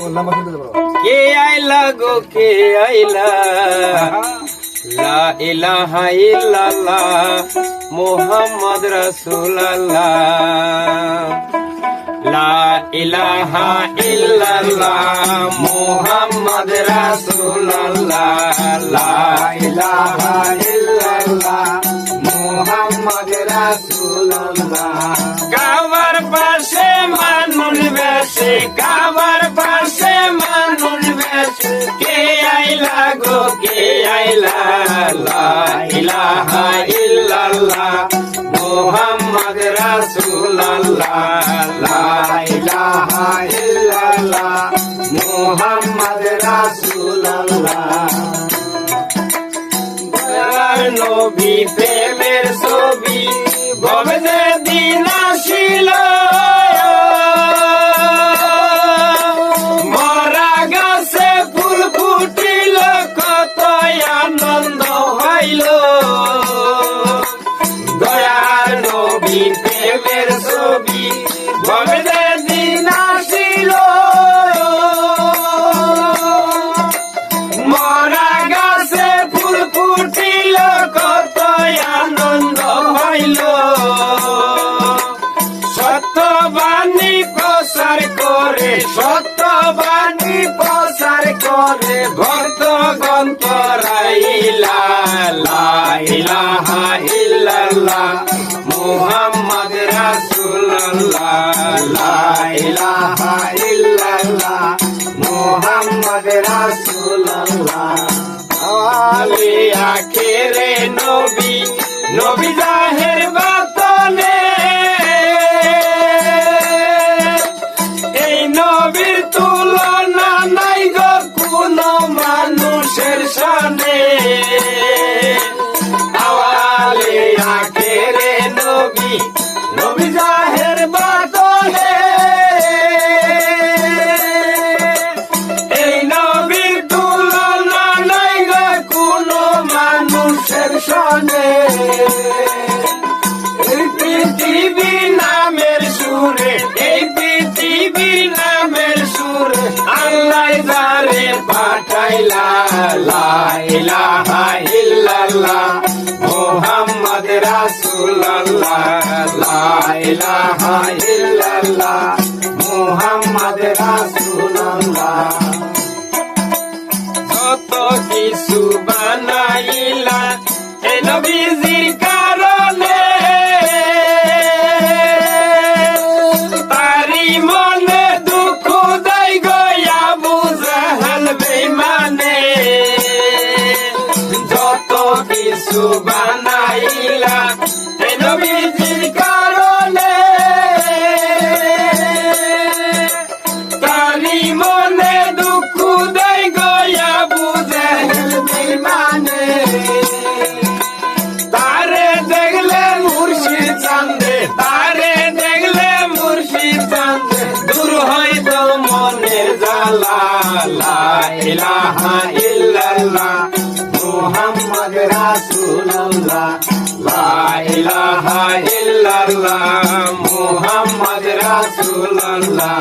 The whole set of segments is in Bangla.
কে আইলা গো, কে আইলা? লা ইলাহা ইল্লাল্লাহ, মুহাম্মদ রাসূলুল্লাহ। লা ইলাহা ইল্লাল্লাহ, মুহাম্মদ রাসূলুল্লাহ। লা ইলাহা ইল্লাল্লাহ, মুহাম্মদ রাসূলুল্লাহ। কাবার পাশে মানুষ বেশে মুহাম্মদ রাসুল্লাহ নবী প্রেমের ছবি ভবে সত্যবাণী প্রচার করে ভক্ত গন্তরাইলা ইলাহা ইল্লাল্লাহ, মুহাম্মদ রাসূলুল্লাহ ইলাহা ইল্লাল্লাহ, মুহাম্মদ রাসূলুল্লাহ। আলে আখেরে নবী নবী জাহের বাতনে জাহের বাতনে এই নবীর তুলনা নাই গো কোন মানুষের সনে। এই পৃথিবী নামের সুরে, এই পৃথিবী নামের সুরে আল্লাহ লা ইলাহা ইল্লাল্লাহ। লা ইলাহা ইল্লাল্লাহ মুহাম্মদ এ নবীজির কারণে তারি মনে গয়া বুঝাল বেমানে যত কিছু রাসূলুল্লাহ, লা ইলাহা ইল্লাল্লাহ, মুহাম্মদ রাসূলুল্লাহ।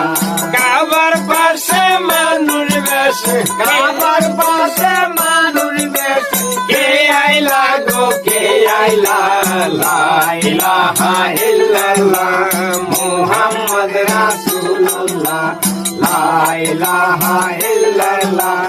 কাবার পাশে মানুষ বেশে কাবার পাশে মানুষ বেশে কে আইলা গো কে আইলা লা ইলাহা ইল্লাল্লাহ, মুহাম্মদ রাসূলুল্লাহ। লা ইলাহা ইল্লাল্লাহ